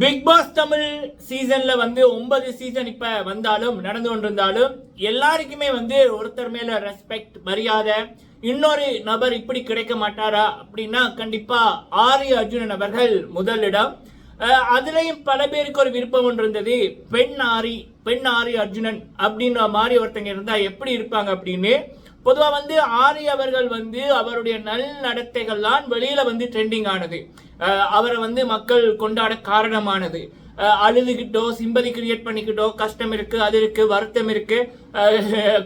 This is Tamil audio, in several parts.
பிக் பாஸ் தமிழ் சீசன்ல வந்து ஒன்பது சீசன் இப்ப வந்தாலும் நடந்து கொண்டிருந்தாலும் எல்லாருக்குமே வந்து ஒருத்தர் மேல ரெஸ்பெக்ட் மரியாதை. இன்னொரு நபர் இப்படி கிடைக்க மாட்டாரா அப்படின்னா கண்டிப்பா ஆரி அர்ஜுனன் அவர்கள் முதலிடம். அதுலயும் பல பேருக்கு ஒரு விருப்பம் ஒன்று இருந்தது. பெண் ஆரி பெண் ஆரி அர்ஜுனன் அப்படின்ற மாதிரி ஒருத்தங்க இருந்தா எப்படி இருப்பாங்க அப்படின்னு. பொதுவா வந்து ஆரி அவர்கள் வந்து அவருடைய நல் நடத்தைகள் தான் வெளியில வந்து ட்ரெண்டிங் ஆனது. அவரை வந்து மக்கள் கொண்டாட காரணமானது. அழுதுகிட்டோ சிம்பதி கிரியேட் பண்ணிக்கிட்டோ கஷ்டம் இருக்கு அது இருக்கு வருத்தம் இருக்கு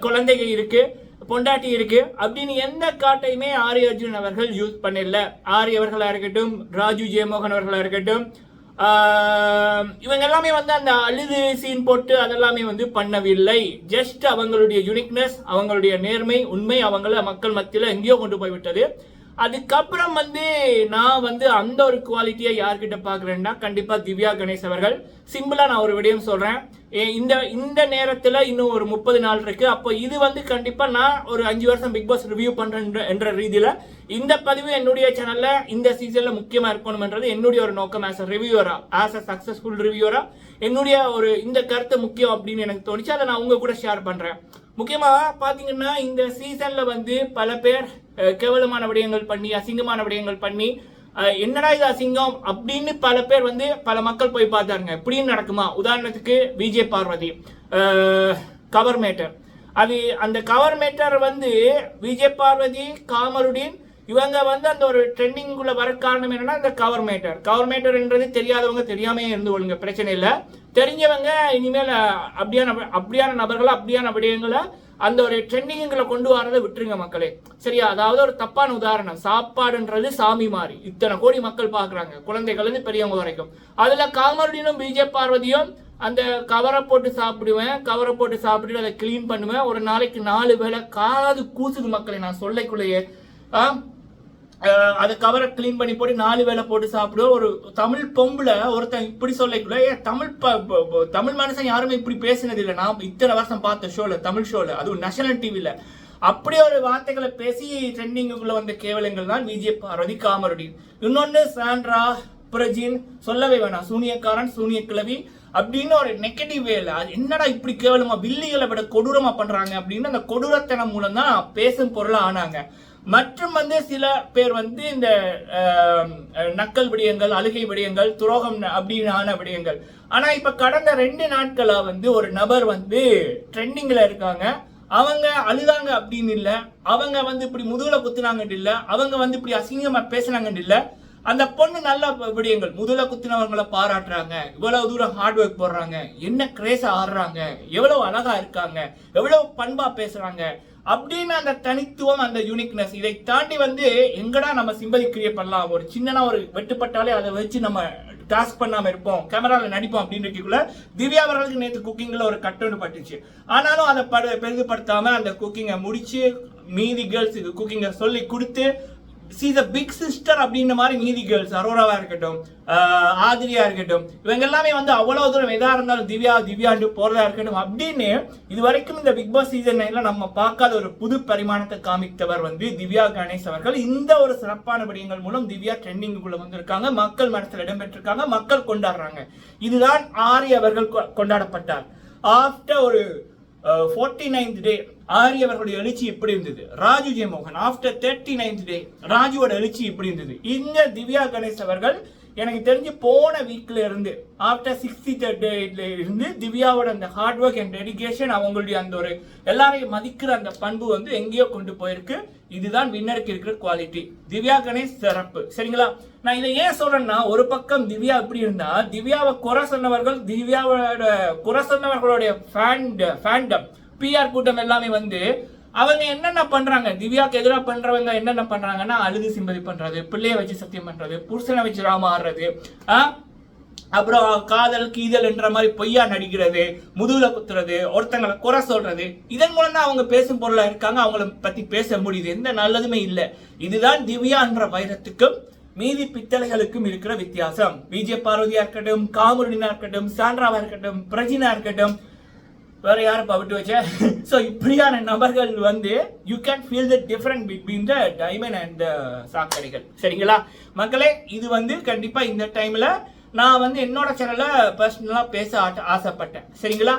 குழந்தைங்க இருக்கு பொண்டாட்டி இருக்கு அப்படின்னு எந்த காட்டையுமே ஆரி அர்ஜுன் அவர்கள் யூஸ் பண்ணல. ஆரி அவர்களா இருக்கட்டும் ராஜு ஜெயமோகன் அவர்களா இருக்கட்டும் இவங்க எல்லாமே வந்து அந்த அழுது சீன் போட்டு அதெல்லாமே வந்து பண்ணவில்லை. ஜஸ்ட் அவங்களுடைய யுனிக்னஸ் அவங்களுடைய நேர்மை உண்மை அவங்கள மக்கள் மத்தியில் எங்கேயோ கொண்டு போய் விட்டது அதுக்கப்புறம் வந்து நான் வந்து அந்த ஒரு குவாலிட்டியை யார்கிட்ட பார்க்குறேன்னா கண்டிப்பாக திவ்யா கணேஷ் அவர்கள். சிம்பிளாக நான் ஒரு விடயம் சொல்கிறேன் இந்த இந்த நேரத்தில் இன்னும் ஒரு முப்பது நாள் இருக்குது அப்போ இது வந்து கண்டிப்பாக நான் ஒரு அஞ்சு வருஷம் பிக் பாஸ் ரிவ்யூ பண்ணுறேன் என்ற ரீதியில் இந்த பதிவு என்னுடைய சேனலில் இந்த சீசனில் முக்கியமாக இருக்கணும்ன்றது என்னுடைய ஒரு நோக்கம் ஆஸ் அ ரிவ்யூவரா ஆஸ் அ சக்ஸஸ்ஃபுல் ரிவ்யூவரா என்னுடைய ஒரு இந்த கருத்து முக்கியம் அப்படின்னு எனக்கு தோணுச்சு. அதை நான் உங்கள் கூட ஷேர் பண்ணுறேன் முக்கியமாக பார்த்தீங்கன்னா இந்த சீசனில் வந்து பல பேர் கேவலமான விடயங்கள் பண்ணி அசிங்கமான விடயங்கள் பண்ணி என்னடா இது அசிங்கம் அப்படின்னு பல பேர் வந்து பல மக்கள் போய் பார்த்தாருங்க. இப்படின்னு நடக்குமா? உதாரணத்துக்கு விஜய் பார்வதி கவர் மேட்டர் அது அந்த கவர் மேட்டர் வந்து விஜய் பார்வதி காமருடீன் இவங்க வந்து அந்த ஒரு ட்ரெண்டிங்குள்ள வர காரணம் என்னன்னா அந்த கவர் மேட்டர் கவர் மேட்டர்ன்றது தெரியாதவங்க தெரியாமே இருந்து கொள்ளுங்க பிரச்சனை இல்லை. தெரிஞ்சவங்க இனிமேல் அப்படியான அப்படியான நபர்களை அப்படியான விடயங்களை அந்த ஒரு ட்ரெண்டிங்களை கொண்டு வரதை விட்டுருங்க மக்களே. சரியா? அதாவது ஒரு தப்பான உதாரணம். சாப்பாடுன்றது சாமி மாதிரி இத்தனை கோடி மக்கள் பார்க்குறாங்க. குழந்தைகள்லேருந்து பெரியவங்க வரைக்கும். அதில் காமருடீனும் பிஜே பார்வதியும் அந்த கவரை போட்டு சாப்பிடுவேன் கவரை போட்டு சாப்பிட்டு அதை க்ளீன் பண்ணுவேன். ஒரு நாளைக்கு நாலு வேளை காது கூசுது மக்களை நான் சொல்லைக்குள்ளேயே. ஆ? அது கவரை க்ளீன் பண்ணி போட்டு நாலு வேளை போட்டு சாப்பிடுவோம். ஒரு தமிழ் பொம்பளை ஒருத்தன் இப்படி சொல்லக்குள்ள ஏன் தமிழ் ப- தமிழ் மனுஷன் யாருமே இப்படி பேசினது இல்லை. நான் இத்தனை வருஷம் பார்த்த ஷோல தமிழ் ஷோல அதுவும் நேஷனல் டிவியில அப்படி ஒரு வார்த்தைகளை பேசி ட்ரெண்டிங்குக்குள்ள வந்த கேவலங்கள் தான் விஜய் பார்வதி காமருடி இன்னொன்னு சாண்ட்ரா பிரஜின் சொல்லவே வேணாம். சூனியக்காரன் சூனிய கிழவி அப்படின்னு ஒரு நெகட்டிவ் வேல அது என்னடா இப்படி கேவலமா வில்லிகளை விட கொடூரமா பண்றாங்க அப்படின்னு அந்த கொடூரத்தனம் மூலம் தான் பேசும் பொருளா ஆனாங்க. மற்றும் வந்து சில பேர் வந்து இந்த நக்கல் விடயங்கள் அழுகை விடயங்கள் துரோகம் அப்படின்னான விடயங்கள். ஆனா இப்ப கடந்த ரெண்டு நாட்களா வந்து ஒரு நபர் வந்து ட்ரெண்டிங்ல இருக்காங்க. அவங்க அழுதாங்க அப்படின்னு இல்ல. அவங்க வந்து இப்படி முதுகுல குத்துனாங்கன்னு இல்ல. அவங்க வந்து இப்படி அசிங்கமா பேசுனாங்கன்னு இல்ல. அந்த பொண்ணு நல்ல விடயங்கள். முதல குத்தினவங்களை பாராட்டுறாங்க. இவ்வளவு தூரம் ஹார்ட் ஒர்க் போடுறாங்க. என்ன கிரேஸா ஆடுறாங்க. எவ்வளவு அழகா இருக்காங்க. எவ்வளவு பண்பா பேசுறாங்க. அப்படின்னு அந்த தனித்துவம் அந்த யூனிக்னஸ் இதை தாண்டி வந்து எங்கடா நம்ம சிம்பதி கிரியேட் பண்ணலாம்? ஒரு சின்னனா ஒரு வெட்டுப்பட்டாலே அதை வச்சு நம்ம டாஸ்க் பண்ணாம இருப்போம் கேமராவில் நடிப்போம் அப்படின்னு இருக்கக்குள்ள திவ்யா அவர்களுக்கு நேற்று குக்கிங்கில் ஒரு கட்டொன்று பட்டுச்சு. ஆனாலும் அதை படு பெரிதுபடுத்தாம அந்த குக்கிங்கை முடிச்சு மீதி கேர்ள்ஸுக்கு குக்கிங்கை சொல்லி கொடுத்து சி த பிக் சிஸ்டர் அப்படின்ற மாதிரி நீதி கேர்ள்ஸ் அரோராவா இருக்கட்டும் ஆதிரியா இருக்கட்டும் இவங்க எல்லாமே வந்து அவ்வளவு தூரம் எதா இருந்தாலும் திவ்யா திவ்யாண்டு போறதா இருக்கட்டும் அப்படின்னு இது வரைக்கும் இந்த பிக் பாஸ் சீசன் நைன்ல நம்ம பார்க்காத ஒரு புது பரிமாணத்தை காமித்தவர் வந்து திவ்யா கணேஷ் அவர்கள். இந்த ஒரு சிறப்பான விடயங்கள் மூலம் திவ்யா ட்ரெண்டிங்குள்ள வந்திருக்காங்க. மக்கள் மனசில் இடம்பெற்றிருக்காங்க. மக்கள் கொண்டாடுறாங்க. இதுதான் ஆரி அவர்கள் கொ- கொண்டாடப்பட்டார். ஆஃப்டர் ஒரு ஃபோர்ட்டி நைன்த் டே ஆரி அவர்களுடைய எழுச்சி இப்படி இருந்தது? Raju Jayamohan after thirty ninth day ராஜுவோட எழுச்சி இப்படி இருந்தது? இங்க திவ்யா கணேஷ் அவர்கள் எனக்கு தெரிஞ்சு போன வீக்ல இருந்து ஆஃப்டர் சிக்ஸ்டி டேட்ல இருந்து திவ்யாவோட அந்த ஹார்ட் ஒர்க் அண்ட் டெடிக்கேஷன் அவங்களுடைய அந்த ஒரு எல்லாரையும் மதிக்கிற அந்த பண்பு வந்து எங்கேயோ கொண்டு போயிருக்கு. இதுதான் வின்னருக்கு இருக்கிற குவாலிட்டி திவ்யா கணேஷ் சிறப்பு. சரிங்களா? நான் இதை ஏன் சொல்றேன்னா ஒரு பக்கம் திவ்யா எப்படி இருந்தா திவ்யாவை குறை சொன்னவர்கள் திவ்யாவோட குறை சொன்னவர்களுடைய ஃபேண்டம் பிஆர் கூட்டம் எல்லாமே வந்து அவங்க என்னென்ன பண்றாங்க? திவ்யாக்கு எதிராக பண்றவங்க என்னென்ன பண்றாங்கன்னா அழுது சிம்பதி பண்றது பிள்ளைய வச்சு சத்தியம் பண்றது புருஷனை வச்சு ராம ஆடுறது அப்புறம் காதல் கீதல் என்ற மாதிரி பொய்யா நடிக்கிறது முதுகுல குத்துறது ஒருத்தங்களை குறை சொல்றது. இதன் மூலம் தான் அவங்க பேசும் பொருளா இருக்காங்க அவங்கள பத்தி பேச முடியுது. எந்த நல்லதுமே இல்லை. இதுதான் திவ்யா என்ற வைரத்துக்கும் மீதி பித்தளைகளுக்கும் இருக்கிற வித்தியாசம். விஜய் பார்வதியா இருக்கட்டும் காமருடினா இருக்கட்டும் சாண்ட்ராவா இருக்கட்டும் பிரஜினா இருக்கட்டும் வேற யாரும் விட்டு வச்ச? ஸோ இப்படியான நபர்கள் வந்து you can feel the different between the diamond and சாக்கடைகள் சரிங்களா? மக்களே இது வந்து கண்டிப்பா இந்த டைம்ல நான் வந்து என்னோட சேனலில் பர்சனலாக பேச ஆட்ட- ஆசைப்பட்டேன். சரிங்களா?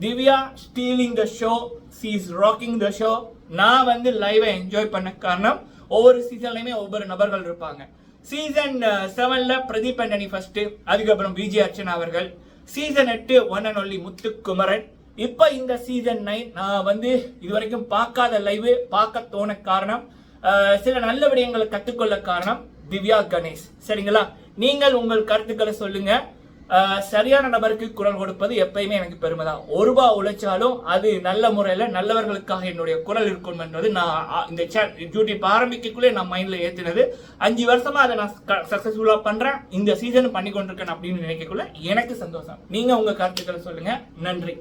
Divya stealing the show she's rocking the show நான் வந்து லைவை என்ஜாய் பண்ண காரணம் ஒவ்வொரு சீசன்லையுமே ஒவ்வொரு நபர்கள் இருப்பாங்க. சீசன் செவன்ல uh, பிரதீப் அண்டனி ஃபர்ஸ்ட் அதுக்கப்புறம் விஜய் அர்ச்சனா அவர்கள். சீசன் எட்டு ஒன் அண்ட் ஒன்லி முத்துக்குமரன். இப்போ இந்த சீசன் நைன் நான் வந்து இது வரைக்கும் பார்க்காத லைவ் பார்க்க தோண காரணம் சில நல்ல விடயங்களை கற்றுக்கொள்ள காரணம் திவ்யா கணேஷ். சரிங்களா? நீங்கள் உங்கள் கருத்துக்களை சொல்லுங்க. சரியான நபருக்கு குரல் கொடுப்பது எப்பயுமே எனக்கு பெருமை தான் ஒரு ரூபாய் உழைச்சாலும் அது நல்ல முறையில் நல்லவர்களுக்காக என்னுடைய குரல் இருக்கும் என்றது நான் இந்த யூடியூப் ஆரம்பிக்கக்குள்ளே நான் மைண்டில் ஏற்றினது அஞ்சு வருஷமா அதை நான் சக்ஸஸ்ஃபுல்லாக பண்ணுறேன் இந்த சீசன் பண்ணி கொண்டிருக்கேன் அப்படின்னு நினைக்கக்குள்ள எனக்கு சந்தோஷம். நீங்கள் உங்கள் கருத்துக்களை சொல்லுங்க. நன்றி.